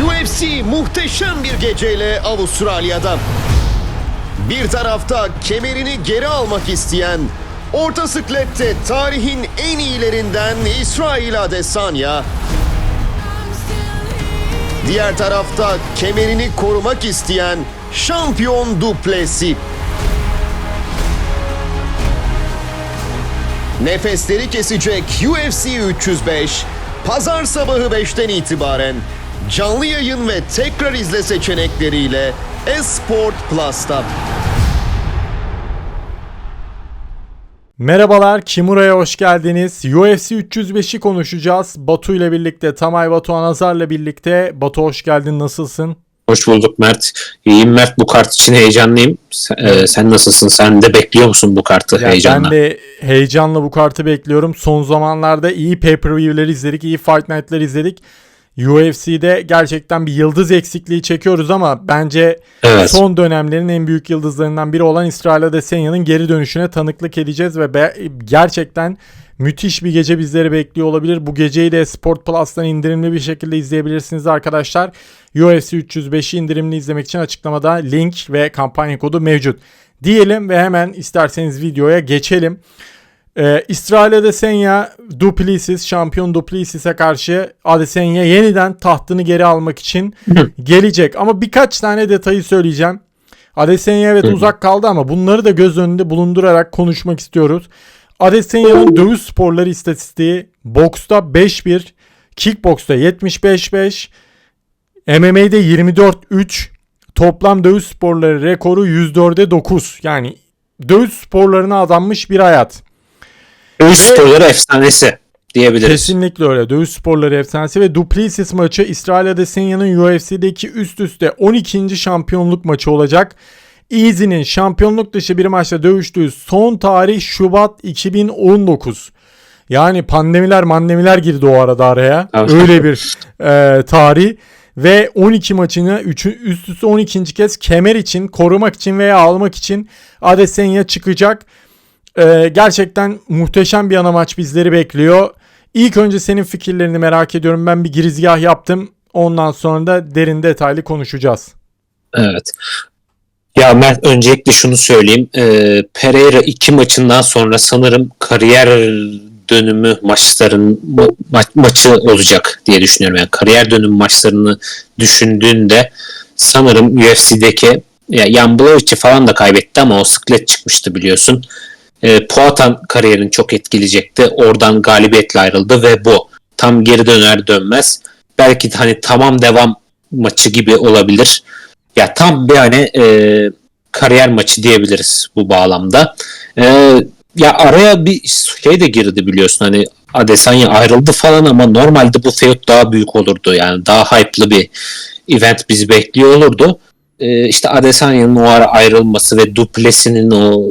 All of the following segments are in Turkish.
UFC muhteşem bir geceyle Avustralya'da. Bir tarafta kemerini geri almak isteyen, orta sıklette tarihin en iyilerinden İsrail Adesanya, diğer tarafta kemerini korumak isteyen şampiyon Duplessis. Nefesleri kesecek UFC 305 Pazar sabahı 5'ten itibaren canlı yayın ve tekrar izle seçenekleriyle Esport Plus'ta. Merhabalar, Kimura'ya hoş geldiniz. UFC 305'i konuşacağız. Batu ile birlikte, Tamay Batuhan Azar'la birlikte. Batu hoş geldin, nasılsın? Hoş bulduk Mert. İyiyim Mert bu kart için heyecanlıyım. Sen, e, sen nasılsın? Sen de bekliyor musun bu kartı Ya heyecanla? Ben de heyecanla bu kartı bekliyorum. Son zamanlarda iyi pay-per-view'ler izledik, iyi Fight Night'lar izledik. UFC'de gerçekten bir yıldız eksikliği çekiyoruz ama bence Evet. son dönemlerin en büyük yıldızlarından biri olan İsrail Adesanya'nın geri dönüşüne tanıklık edeceğiz ve be- gerçekten müthiş bir gece bizleri bekliyor olabilir. Bu geceyi de Sport Plus'tan indirimli bir şekilde izleyebilirsiniz arkadaşlar. UFC 305'i indirimli izlemek için açıklamada link ve kampanya kodu mevcut. Diyelim ve hemen isterseniz videoya geçelim. Ee, İsrail Adesanya Duplessis, şampiyon Duplessis'e karşı Adesanya yeniden tahtını geri almak için gelecek. Ama birkaç tane detayı söyleyeceğim. Adesanya evet uzak kaldı ama bunları da göz önünde bulundurarak konuşmak istiyoruz. Adesanya'nın dövüş sporları istatistiği boksta 5-1, kickboksta 75-5, MMA'de 24-3, toplam dövüş sporları rekoru 104'e 9. Yani dövüş sporlarına adanmış bir hayat. Dövüş sporları efsanesi diyebiliriz. Kesinlikle öyle. Dövüş sporları efsanesi ve Duplessis maçı İsrail Adesanya'nın UFC'deki üst üste 12. şampiyonluk maçı olacak. Easy'nin şampiyonluk dışı bir maçta dövüştüğü son tarih Şubat 2019. Yani pandemiler mandemiler girdi o arada araya. Evet. Öyle bir e, tarih. Ve 12 maçını üst üste 12. kez kemer için, korumak için veya almak için Adesanya çıkacak. Ee, gerçekten muhteşem bir ana maç bizleri bekliyor. İlk önce senin fikirlerini merak ediyorum. Ben bir girizgah yaptım. Ondan sonra da derin detaylı konuşacağız. Evet. Ya Mert öncelikle şunu söyleyeyim. Ee, Pereira iki maçından sonra sanırım kariyer dönümü maçların ma- ma- maçı olacak diye düşünüyorum. Yani kariyer dönümü maçlarını düşündüğünde sanırım UFC'deki ya Jan Blachowicz falan da kaybetti ama o sıklet çıkmıştı biliyorsun. E, Poatan kariyerini çok etkileyecekti. Oradan galibiyetle ayrıldı ve bu tam geri döner dönmez. Belki de hani tamam devam maçı gibi olabilir. Ya tam bir hani e, kariyer maçı diyebiliriz bu bağlamda. E, ya araya bir şey de girdi biliyorsun hani Adesanya ayrıldı falan ama normalde bu feud daha büyük olurdu. Yani daha hype'lı bir event bizi bekliyor olurdu. E, işte Adesanya'nın o ara ayrılması ve Duplesis'in o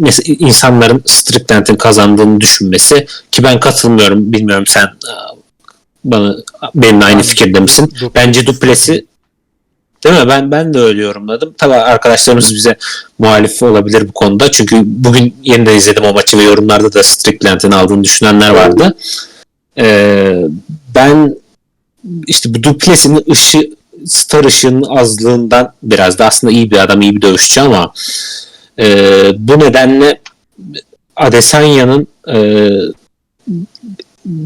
mes- insanların Strickland'in kazandığını düşünmesi ki ben katılmıyorum. Bilmiyorum sen e, bana benimle aynı fikirde misin? Bence Duplessis Değil mi? Ben ben de öyle yorumladım. Tabii arkadaşlarımız bize muhalif olabilir bu konuda. Çünkü bugün yeniden izledim o maçı ve yorumlarda da Strickland'in aldığını düşünenler vardı. Ee, ben işte bu Duplessis'in ışı star ışığının azlığından biraz da aslında iyi bir adam, iyi bir dövüşçü ama e, bu nedenle Adesanya'nın e,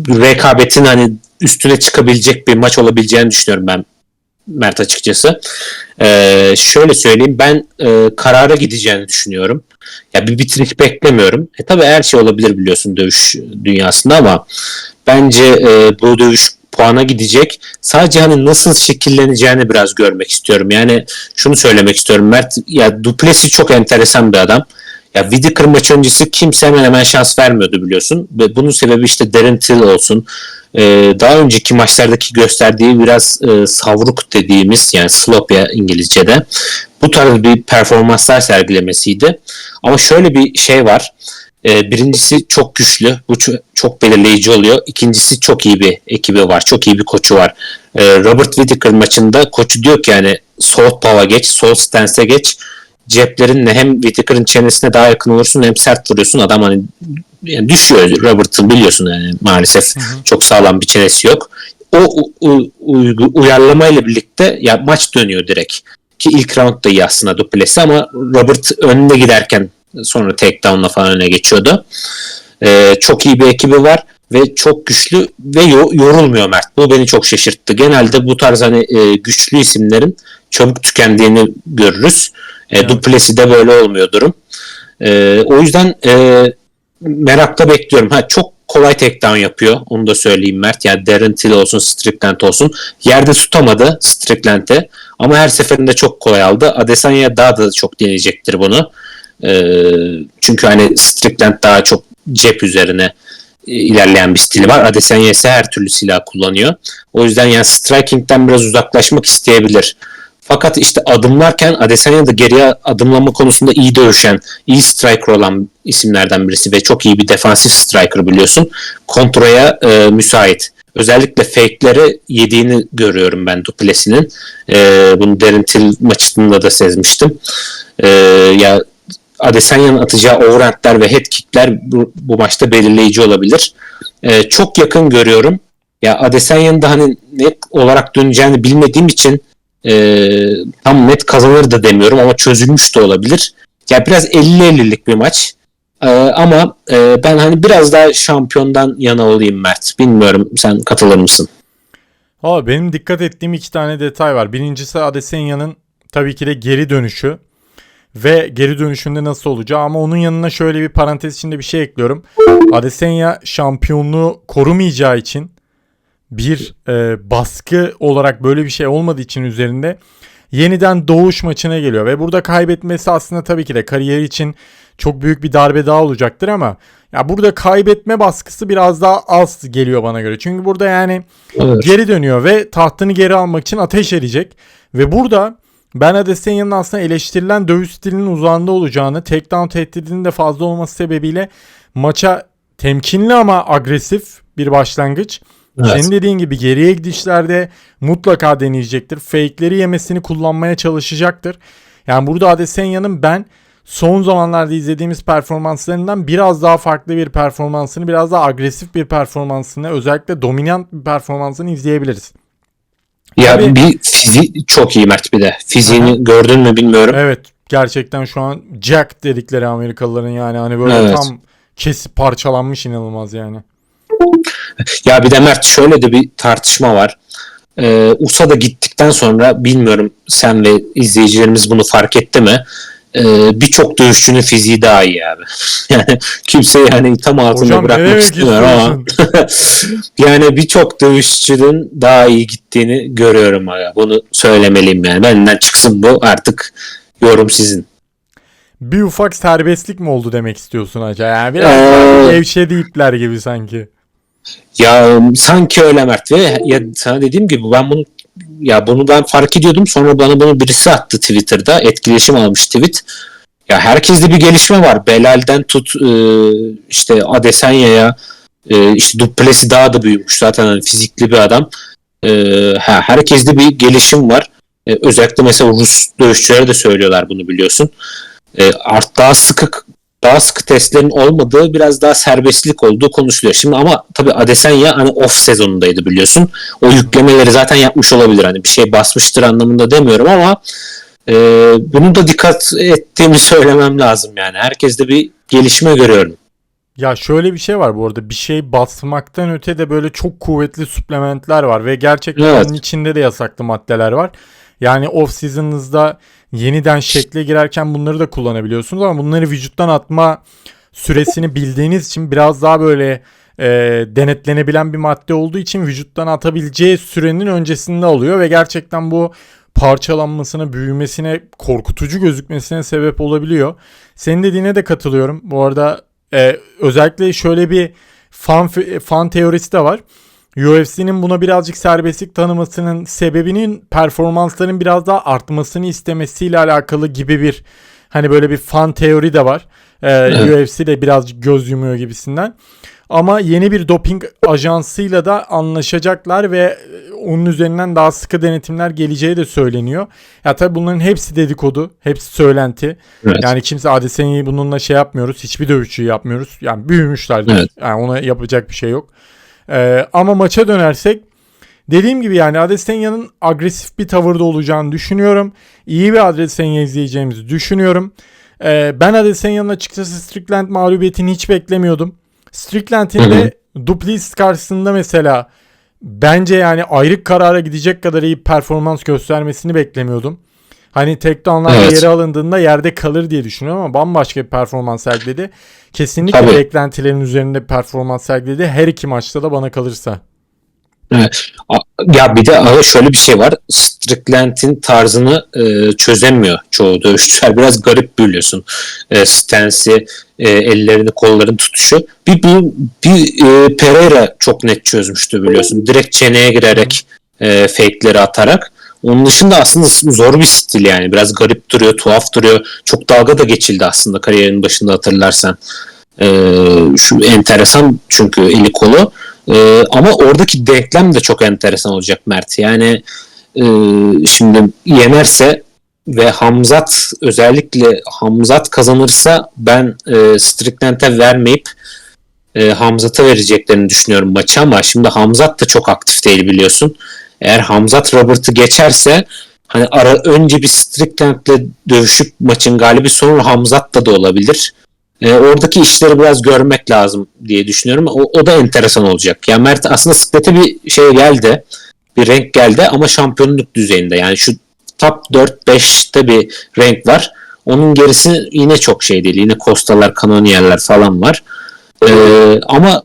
rekabetin hani üstüne çıkabilecek bir maç olabileceğini düşünüyorum ben Mert açıkçası. Ee, şöyle söyleyeyim ben e, karara gideceğini düşünüyorum. Ya bir bitiriş beklemiyorum. E tabii her şey olabilir biliyorsun dövüş dünyasında ama bence e, bu dövüş puana gidecek. Sadece hani nasıl şekilleneceğini biraz görmek istiyorum. Yani şunu söylemek istiyorum Mert. Ya Duplessis çok enteresan bir adam. Ya Whittaker maç öncesi kimse hemen hemen şans vermiyordu biliyorsun. Ve bunun sebebi işte Darren Till olsun. Ee, daha önceki maçlardaki gösterdiği biraz e, savruk dediğimiz yani slopya İngilizce'de bu tarz bir performanslar sergilemesiydi. Ama şöyle bir şey var. Ee, birincisi çok güçlü. Bu ço- çok belirleyici oluyor. İkincisi çok iyi bir ekibi var. Çok iyi bir koçu var. Ee, Robert Whittaker maçında koçu diyor ki yani southpaw'a geç, sol stance'e geç. Ceplerinle hem Whittaker'ın çenesine daha yakın olursun hem sert vuruyorsun. Adam hani yani düşüyor Robert'ın biliyorsun yani maalesef çok sağlam bir çenesi yok. o u- u- uyarlamayla birlikte ya maç dönüyor direkt. Ki ilk round da iyi aslında Duplessis ama Robert önüne giderken sonra takedown'la falan öne geçiyordu. Ee, çok iyi bir ekibi var ve çok güçlü ve yo- yorulmuyor Mert. Bu beni çok şaşırttı. Genelde bu tarz hani e, güçlü isimlerin çabuk tükendiğini görürüz. E, Evet. Duplessis'de böyle olmuyor durum. E, o yüzden e, merakla bekliyorum. Ha çok kolay takedown yapıyor. Onu da söyleyeyim Mert. Yani Darren Till olsun, Strickland olsun. Yerde tutamadı Strickland'e. Ama her seferinde çok kolay aldı. Adesanya daha da çok deneyecektir bunu. Ee, çünkü hani Strickland daha çok cep üzerine e, ilerleyen bir stili var. Adesanya ise her türlü silah kullanıyor. O yüzden yani striking'den biraz uzaklaşmak isteyebilir. Fakat işte adımlarken Adesanya da geriye adımlama konusunda iyi dövüşen, iyi striker olan isimlerden birisi ve çok iyi bir defansif striker biliyorsun. Kontraya e, müsait. Özellikle fake'leri yediğini görüyorum ben Duplessis'in. E, bunu Darren Till maçında da sezmiştim. E, ya Adesanya'nın atacağı overhandler ve head kickler bu, bu maçta belirleyici olabilir. E, çok yakın görüyorum. Ya Adesanya'nın da hani net olarak döneceğini bilmediğim için e, tam net kazanır da demiyorum ama çözülmüş de olabilir. Ya biraz 50-50'lik bir maç. E, ama e, ben hani biraz daha şampiyondan yana olayım Mert. Bilmiyorum sen katılır mısın? Valla benim dikkat ettiğim iki tane detay var. Birincisi Adesanya'nın tabii ki de geri dönüşü ve geri dönüşünde nasıl olacağı ama onun yanına şöyle bir parantez içinde bir şey ekliyorum. Adesanya şampiyonluğu korumayacağı için bir e, baskı olarak böyle bir şey olmadığı için üzerinde yeniden doğuş maçına geliyor ve burada kaybetmesi aslında tabii ki de kariyeri için çok büyük bir darbe daha olacaktır ama ya burada kaybetme baskısı biraz daha az geliyor bana göre. Çünkü burada yani Evet. geri dönüyor ve tahtını geri almak için ateş edecek. Ve burada ben Adesanya'nın aslında eleştirilen dövüş stilinin uzağında olacağını, takedown tehdidinin de fazla olması sebebiyle maça temkinli ama agresif bir başlangıç. Evet. Senin dediğin gibi geriye gidişlerde mutlaka deneyecektir. Fake'leri yemesini kullanmaya çalışacaktır. Yani burada Adesanya'nın ben son zamanlarda izlediğimiz performanslarından biraz daha farklı bir performansını, biraz daha agresif bir performansını, özellikle dominant bir performansını izleyebiliriz. Ya Tabii- bir fizi çok iyi Mert bir de. Fiziğini Aha. gördün mü bilmiyorum. Evet, gerçekten şu an Jack dedikleri Amerikalıların yani hani böyle Evet. tam kesip parçalanmış inanılmaz yani. Ya bir de Mert şöyle de bir tartışma var. Ee, USA da gittikten sonra bilmiyorum sen ve izleyicilerimiz bunu fark etti mi? Ee, Birçok dövüşçünün fiziği daha iyi abi. Yani kimse yani tam altında Hocam bırakmak nereye istemiyorum ama yani birçok dövüşçünün daha iyi gittiğini görüyorum abi. Bunu söylemeliyim yani. Benden çıksın bu artık yorum sizin. bir ufak serbestlik mi oldu demek istiyorsun acaba? Yani biraz Ee, gevşedi ipler gibi sanki. Ya sanki öyle Mert ve ya sana dediğim gibi ben bunu ya bunu ben fark ediyordum sonra bana bunu birisi attı Twitter'da etkileşim almış tweet. Ya herkeste bir gelişme var. Belal'den tut e, işte Adesanya'ya e, işte Duplessis daha da büyümüş zaten hani fizikli bir adam. E, ha, herkeste bir gelişim var. E, özellikle mesela Rus dövüşçülere de söylüyorlar bunu biliyorsun. Art daha sıkı daha sıkı testlerin olmadığı biraz daha serbestlik olduğu konuşuluyor. Şimdi ama tabii Adesanya hani off sezonundaydı biliyorsun. O yüklemeleri zaten yapmış olabilir. Hani bir şey basmıştır anlamında demiyorum ama e, bunu da dikkat ettiğimi söylemem lazım yani. Herkeste bir gelişme görüyorum. Ya şöyle bir şey var bu arada bir şey basmaktan öte de böyle çok kuvvetli suplementler var ve gerçekten Evet. onun içinde de yasaklı maddeler var. Yani off season'ınızda yeniden şekle girerken bunları da kullanabiliyorsunuz ama bunları vücuttan atma süresini bildiğiniz için biraz daha böyle e, denetlenebilen bir madde olduğu için vücuttan atabileceği sürenin öncesinde oluyor ve gerçekten bu parçalanmasına, büyümesine, korkutucu gözükmesine sebep olabiliyor. Senin dediğine de katılıyorum. Bu arada e, özellikle şöyle bir fan fan teorisi de var. UFC'nin buna birazcık serbestlik tanımasının sebebinin performansların biraz daha artmasını istemesiyle alakalı gibi bir hani böyle bir fan teori de var. Ee, Evet. UFC de birazcık göz yumuyor gibisinden. Ama yeni bir doping ajansıyla da anlaşacaklar ve e, onun üzerinden daha sıkı denetimler geleceği de söyleniyor. Ya tabii bunların hepsi dedikodu, hepsi söylenti. Evet. Yani kimse Adesanya'yı bununla şey yapmıyoruz. Hiçbir dövüşçüyü yapmıyoruz. Yani büyümüşlerdir. Evet. Yani ona yapacak bir şey yok. Ee, ama maça dönersek Dediğim gibi yani Adesenya'nın agresif bir tavırda olacağını düşünüyorum. İyi bir Adesanya izleyeceğimizi düşünüyorum. Ee, ben Adesenya'nın açıkçası Strickland mağlubiyetini hiç beklemiyordum. Strickland'in de Duplessis karşısında mesela bence yani ayrık karara gidecek kadar iyi performans göstermesini beklemiyordum. Hani tek downlarda Evet. yere alındığında yerde kalır diye düşünüyorum ama bambaşka bir performans sergiledi. Kesinlikle Tabii. beklentilerin üzerinde bir performans sergiledi. Her iki maçta da bana kalırsa. A- Ya bir de şöyle bir şey var. Strickland'in tarzını e, çözemiyor çoğu dövüşçüler. Biraz garip biliyorsun. E, stance'i, e, ellerini, kollarını tutuşu. Bir, bir, bir e, Pereira çok net çözmüştü biliyorsun. Direkt çeneye girerek e, fake'leri atarak. Onun dışında aslında zor bir stil yani. Biraz garip duruyor, tuhaf duruyor. Çok dalga da geçildi aslında kariyerinin başında hatırlarsan. E, şu enteresan çünkü eli kolu. Ee, ama oradaki denklem de çok enteresan olacak Mert. Yani e, şimdi yenerse ve Hamzat özellikle Hamzat kazanırsa ben e, Strickland'e vermeyip e, Hamzat'a vereceklerini düşünüyorum maçı ama şimdi Hamzat da çok aktif değil biliyorsun. Eğer Hamzat Robert'ı geçerse hani ara önce bir Strickland'le dövüşüp maçın galibi sonra Hamzat'ta da olabilir. E, oradaki işleri biraz görmek lazım diye düşünüyorum. O, o da enteresan olacak. Ya Mert aslında siklete bir şey geldi. Bir renk geldi ama şampiyonluk düzeyinde. Yani şu top 4-5'te bir renk var. Onun gerisi yine çok şey değil. Yine Kostalar, Kanoniyerler falan var. E, ama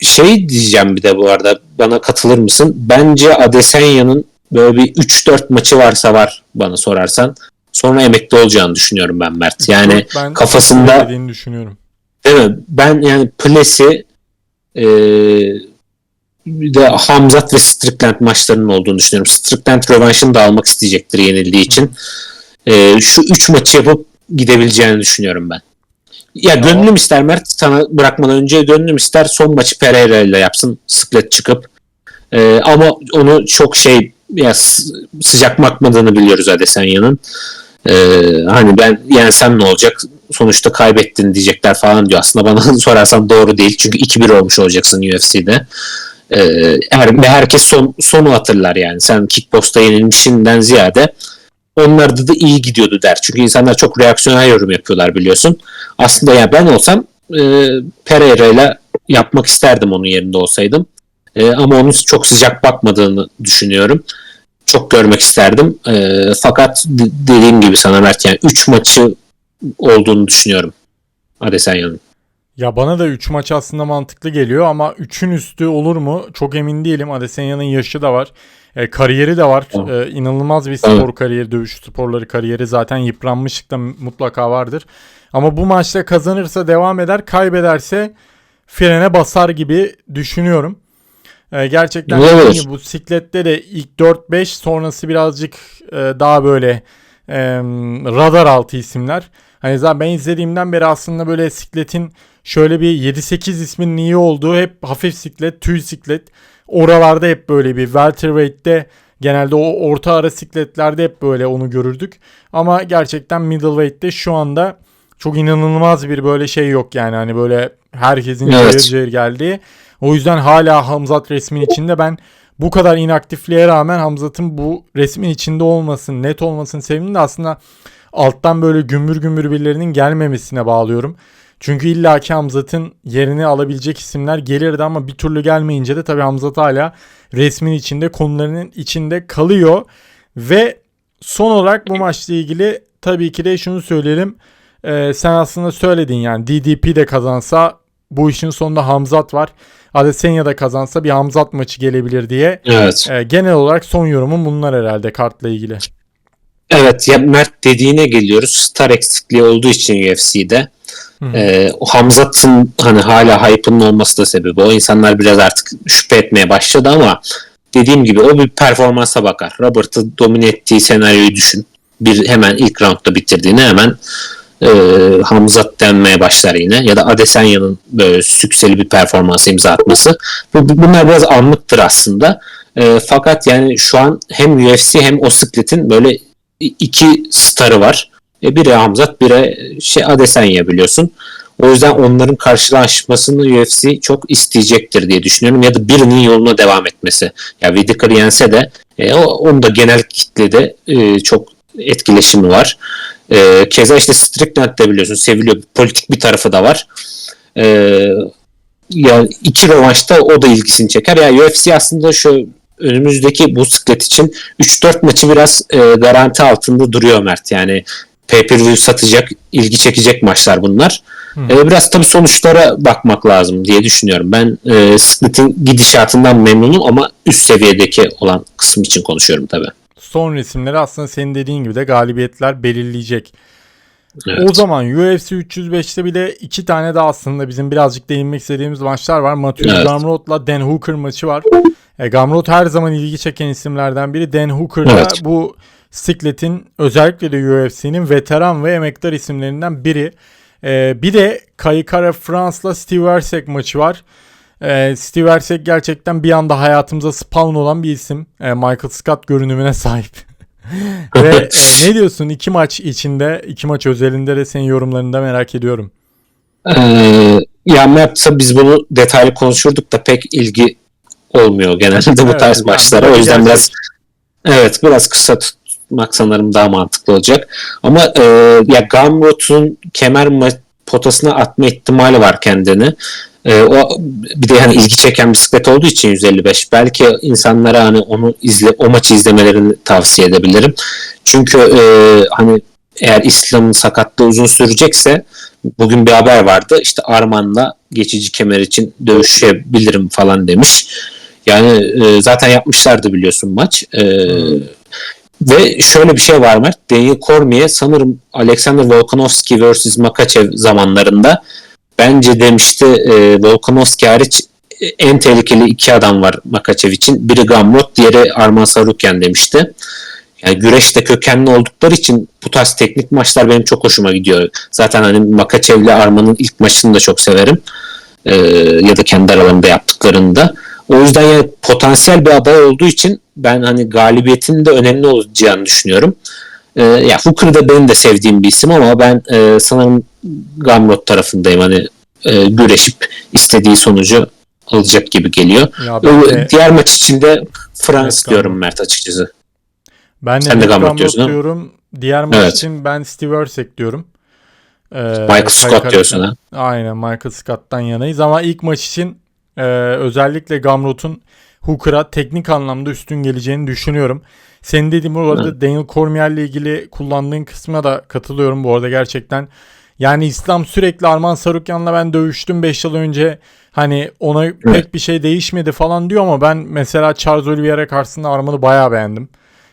şey diyeceğim bir de bu arada bana katılır mısın? Bence Adesenya'nın böyle bir 3-4 maçı varsa var bana sorarsan. Sonra emekli olacağını düşünüyorum ben Mert. Yani ben kafasında- dediğini düşünüyorum. Değil mi? Ben yani Ples'i e, bir de Hamzat ve Strickland maçlarının olduğunu düşünüyorum. Strickland rövanşını da almak isteyecektir yenildiği için. E, şu üç maçı yapıp gidebileceğini düşünüyorum ben. Ya gönlüm ister Mert sana bırakmadan önce gönlüm ister son maçı Pereira ile yapsın sıklet çıkıp. E, ama onu çok şey ya sıcak bakmadığını biliyoruz Adesanya'nın. E, hani ben yensem ne olacak sonuçta kaybettin diyecekler falan diyor. Aslında bana sorarsan doğru değil. Çünkü 2-1 olmuş olacaksın UFC'de. Ee, her, ve herkes son, sonu hatırlar yani. Sen kickboxta yenilmişinden ziyade onlarda da iyi gidiyordu der. Çünkü insanlar çok reaksiyonel yorum yapıyorlar biliyorsun. Aslında ya ben olsam e, Pereira ile yapmak isterdim onun yerinde olsaydım. E, ama onun çok sıcak bakmadığını düşünüyorum. Çok görmek isterdim. E, fakat dediğim gibi sana Mert yani 3 maçı olduğunu düşünüyorum. Adesanya'nın. Ya bana da 3 maç aslında mantıklı geliyor ama 3'ün üstü olur mu? Çok emin değilim. Adesenya'nın yaşı da var. E, kariyeri de var. E, inanılmaz bir spor kariyeri, dövüş sporları kariyeri zaten yıpranmışlık da mutlaka vardır. Ama bu maçta kazanırsa devam eder, kaybederse frene basar gibi düşünüyorum. E, gerçekten gibi bu siklette de ilk 4-5 sonrası birazcık e, daha böyle e, radar altı isimler. Hani zaten ben izlediğimden beri aslında böyle sikletin şöyle bir 7-8 isminin iyi olduğu hep hafif siklet, tüy siklet. Oralarda hep böyle bir welterweight'te genelde o orta ara sikletlerde hep böyle onu görürdük. Ama gerçekten middleweight'te şu anda çok inanılmaz bir böyle şey yok yani hani böyle herkesin Evet. cayır cayır geldiği. O yüzden hala Hamzat resmin içinde ben bu kadar inaktifliğe rağmen Hamzat'ın bu resmin içinde olmasın, net olmasının sebebini de aslında alttan böyle gümbür gümbür birilerinin gelmemesine bağlıyorum. Çünkü illaki Hamzat'ın yerini alabilecek isimler gelirdi ama bir türlü gelmeyince de tabii Hamzat hala resmin içinde konularının içinde kalıyor. Ve son olarak bu maçla ilgili tabii ki de şunu söyleyelim. Ee, sen aslında söyledin yani DDP de kazansa bu işin sonunda Hamzat var. Adesanya da kazansa bir Hamzat maçı gelebilir diye. Evet. Ee, genel olarak son yorumum bunlar herhalde kartla ilgili. Evet ya Mert dediğine geliyoruz. Star eksikliği olduğu için UFC'de. Ee, Hamzat'ın hani hala hype'ının olması da sebebi. O insanlar biraz artık şüphe etmeye başladı ama dediğim gibi o bir performansa bakar. Robert'ı domine ettiği senaryoyu düşün. Bir hemen ilk roundda bitirdiğini hemen e, Hamzat denmeye başlar yine. Ya da Adesanya'nın böyle sükseli bir performansı imza atması. Bu, bu- bunlar biraz anlıktır aslında. E, fakat yani şu an hem UFC hem o sikletin böyle iki starı var. E, biri Hamzat, biri şey Adesanya biliyorsun. O yüzden onların karşılaşmasını UFC çok isteyecektir diye düşünüyorum. Ya da birinin yoluna devam etmesi. Ya Whittaker yense de e, onun da genel kitlede e, çok etkileşimi var. E, keza işte Strickland de biliyorsun seviliyor. Politik bir tarafı da var. E, ya iki rövanşta o da ilgisini çeker. Ya UFC aslında şu önümüzdeki bu siklet için 3-4 maçı biraz e, garanti altında duruyor Mert. Yani pay-per-view satacak, ilgi çekecek maçlar bunlar. E, biraz tabii sonuçlara bakmak lazım diye düşünüyorum. Ben e, Split'in gidişatından memnunum ama üst seviyedeki olan kısım için konuşuyorum tabii. Son resimleri aslında senin dediğin gibi de galibiyetler belirleyecek. Evet. O zaman UFC 305'te bile iki tane de aslında bizim birazcık değinmek istediğimiz maçlar var. Matthew Evet. Gamrot'la Dan Hooker maçı var. E, Gamrot her zaman ilgi çeken isimlerden biri. Dan Hooker da Evet. bu sikletin özellikle de UFC'nin veteran ve emektar isimlerinden biri. E, bir de Kayikara Frans'la Steve Ersek maçı var. E, Steve Ersek gerçekten bir anda hayatımıza spawn olan bir isim. E, Michael Scott görünümüne sahip. Ve e, ne diyorsun iki maç içinde, iki maç özelinde de senin yorumlarını da merak ediyorum. Ee, ya Mert'se biz bunu detaylı konuşurduk da pek ilgi olmuyor genelde bu Evet, tarz yani maçlara. O yüzden biraz evet biraz kısa tutmak sanırım daha mantıklı olacak. Ama e, ya Gamrot'un kemer potasına atma ihtimali var kendini. E, o bir de yani ilgi çeken bisiklet olduğu için 155. Belki insanlara hani onu izle o maçı izlemelerini tavsiye edebilirim. Çünkü e, hani eğer İslam'ın sakatlığı uzun sürecekse bugün bir haber vardı. İşte Arman'la geçici kemer için dövüşebilirim falan demiş. Yani e, zaten yapmışlardı biliyorsun maç. E, Ve şöyle bir şey var Mert. Daniel Cormier sanırım Alexander Volkanovski vs. Makachev zamanlarında bence demişti e, Volkanovski hariç en tehlikeli iki adam var Makachev için. Biri Gamrot, diğeri Arman Sarukyan demişti. Yani güreşte kökenli oldukları için bu tarz teknik maçlar benim çok hoşuma gidiyor. Zaten hani Makachev ile Arman'ın ilk maçını da çok severim. Ee, ya da kendi aralarında yaptıklarında. O yüzden yani potansiyel bir aday olduğu için ben hani galibiyetin de önemli olacağını düşünüyorum. Ee, ya Hooker da benim de sevdiğim bir isim ama ben e, sanırım Gamrot tarafındayım. Hani e, güreşip istediği sonucu alacak gibi geliyor. Ya ben de, Diğer maç için de Frans Evet, diyorum. Mert açıkçası. ben de sen de Gamrot diyorsun, diyorum. Diğer maç Evet. için ben Steve Ersek diyorum. Ee, Michael Scott diyorsun ha. Aynen Michael Scott'tan yanayız ama ilk maç için e, özellikle Gamrot'un Hooker'a teknik anlamda üstün geleceğini düşünüyorum. Senin dediğin bu arada Daniel Cormier ile ilgili kullandığın kısmına da katılıyorum bu arada gerçekten. Yani İslam sürekli Arman Sarukyan'la ben dövüştüm 5 yıl önce. Hani ona pek bir şey değişmedi falan diyor ama ben mesela Charles Oliveira karşısında Arman'ı bayağı beğendim.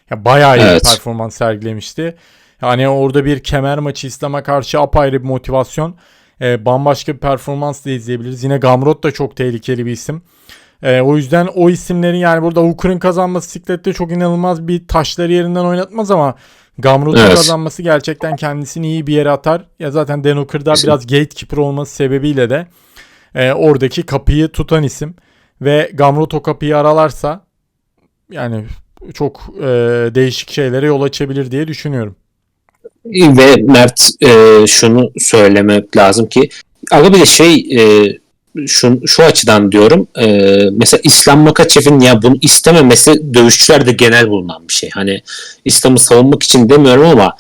Ya bayağı iyi Evet. performans sergilemişti. Yani orada bir kemer maçı İslam'a karşı apayrı bir motivasyon. Ee, bambaşka bir performans da izleyebiliriz. Yine Gamrot da çok tehlikeli bir isim. Ee, o yüzden o isimlerin yani burada Hooker'ın kazanması siklette çok inanılmaz bir taşları yerinden oynatmaz ama Gamrot'un Evet. kazanması gerçekten kendisini iyi bir yere atar. Ya zaten Dan Hooker'da Kesin. biraz gatekeeper olması sebebiyle de e, oradaki kapıyı tutan isim ve Gamrot o kapıyı aralarsa yani çok e, değişik şeylere yol açabilir diye düşünüyorum. Ve Mert e, şunu söylemek lazım ki ama bir de şey e, şu, şu açıdan diyorum e, mesela İslam Makachev'in ya bunu istememesi dövüşçülerde genel bulunan bir şey. Hani İslam'ı savunmak için demiyorum ama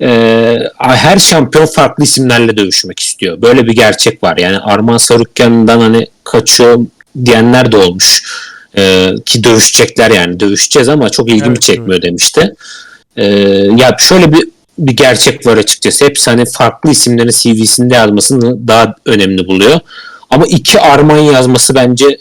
e, her şampiyon farklı isimlerle dövüşmek istiyor. Böyle bir gerçek var. Yani Arman Sarukyan'dan hani kaçıyor diyenler de olmuş. E, ki dövüşecekler yani dövüşeceğiz ama çok ilgimi Evet, çekmiyor demişti. E, ya şöyle bir bir gerçek var açıkçası. Hepsi hani farklı isimlerin CV'sinde yazmasını daha önemli buluyor. Ama iki Arman yazması bence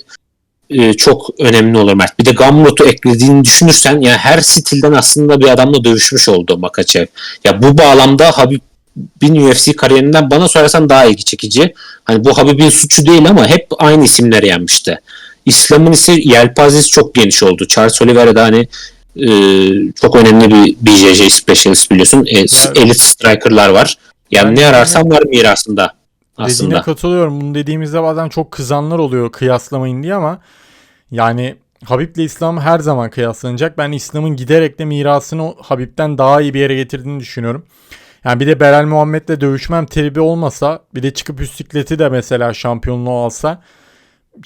e, çok önemli olur Mert. Bir de Gamrot'u eklediğini düşünürsen yani her stilden aslında bir adamla dövüşmüş oldu Makachev. Ya bu bağlamda Habib'in UFC kariyerinden bana sorarsan daha ilgi çekici. Hani bu Habib'in suçu değil ama hep aynı isimleri yenmişti. İslam'ın ise yelpazesi çok geniş oldu. Charles Oliveira'da hani e, çok önemli bir BJJ specialist biliyorsun. E, Elite striker'lar var. Yani ne ararsan var mirasında Dediğine aslında. katılıyorum. Bunu dediğimizde bazen çok kızanlar oluyor kıyaslamayın diye ama yani Habib'le İslam her zaman kıyaslanacak. Ben İslam'ın giderek de mirasını Habib'den daha iyi bir yere getirdiğini düşünüyorum. Yani bir de Berel Muhammed'le dövüşmem tribi olmasa bir de çıkıp üst sikleti de mesela şampiyonluğu alsa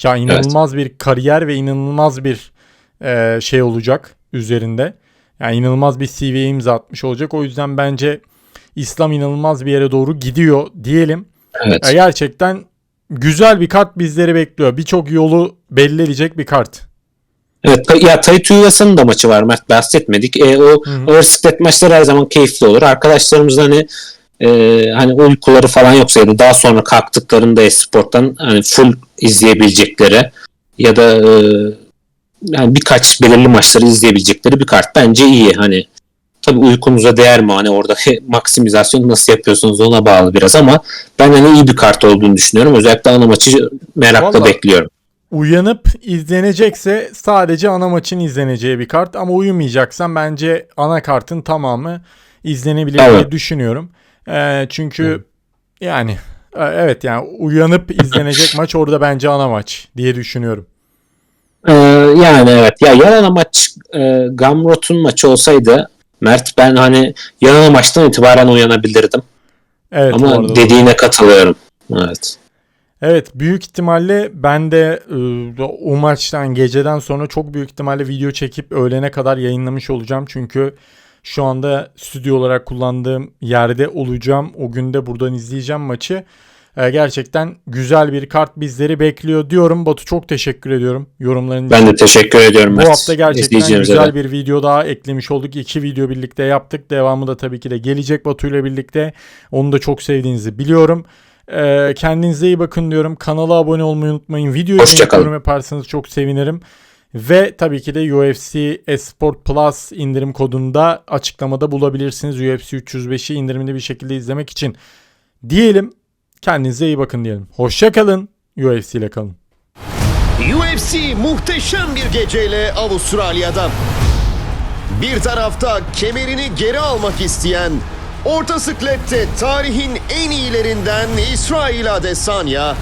ya inanılmaz bir kariyer ve inanılmaz bir e, şey olacak üzerinde. Yani inanılmaz bir CV'ye imza atmış olacak. O yüzden bence İslam inanılmaz bir yere doğru gidiyor diyelim. Evet. Gerçekten güzel bir kart bizleri bekliyor. Birçok yolu belli edecek bir kart. Evet ya Tayyip Uygas'ın da maçı var Mert bahsetmedik. E, o siklet maçları her zaman keyifli olur. Arkadaşlarımız hani e, hani uykuları falan yoksa ya da daha sonra kalktıklarında esporttan hani full izleyebilecekleri ya da e, yani birkaç belirli maçları izleyebilecekleri bir kart bence iyi hani tabi uykunuza değer mi hani orada maksimizasyon nasıl yapıyorsunuz ona bağlı biraz ama ben hani iyi bir kart olduğunu düşünüyorum özellikle ana maçı merakla Vallahi- bekliyorum. Uyanıp izlenecekse sadece ana maçın izleneceği bir kart ama uyumayacaksan bence ana kartın tamamı izlenebilir diye Evet. düşünüyorum. Ee, çünkü yani e, evet yani uyanıp izlenecek maç orada bence ana maç diye düşünüyorum. Ee, yani evet. Ya yan ana maç e, Gamrot'un maçı olsaydı Mert ben hani yan ana maçtan itibaren uyanabilirdim. Evet Ama dediğine katılıyorum. Evet. Evet büyük ihtimalle ben de e, o maçtan geceden sonra çok büyük ihtimalle video çekip öğlene kadar yayınlamış olacağım. Çünkü şu anda stüdyo olarak kullandığım yerde olacağım. O günde buradan izleyeceğim maçı. E, gerçekten güzel bir kart bizleri bekliyor diyorum. Batu çok teşekkür ediyorum yorumların için. Ben de teşekkür ediyorum Bu hafta gerçekten güzel de. bir video daha eklemiş olduk. İki video birlikte yaptık. Devamı da tabii ki de gelecek Batu ile birlikte. Onu da çok sevdiğinizi biliyorum. Ee, kendinize iyi bakın diyorum. Kanala abone olmayı unutmayın. Videoyu beğenip yorum yaparsanız çok sevinirim. Ve tabii ki de UFC Esport Plus indirim kodunda açıklamada bulabilirsiniz. UFC 305'i indirimli bir şekilde izlemek için. Diyelim kendinize iyi bakın diyelim. Hoşça kalın. UFC ile kalın. UFC muhteşem bir geceyle Avustralya'da. Bir tarafta kemerini geri almak isteyen, orta sıklette tarihin en iyilerinden İsrail Adesanya.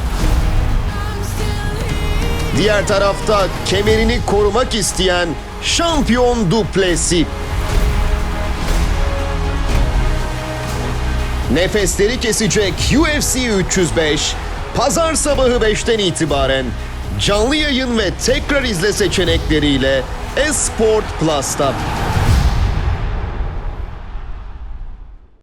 Diğer tarafta kemerini korumak isteyen şampiyon Duplessis. Nefesleri kesecek UFC 305 Pazar sabahı 5'ten itibaren canlı yayın ve tekrar izle seçenekleriyle Esport Plus'ta.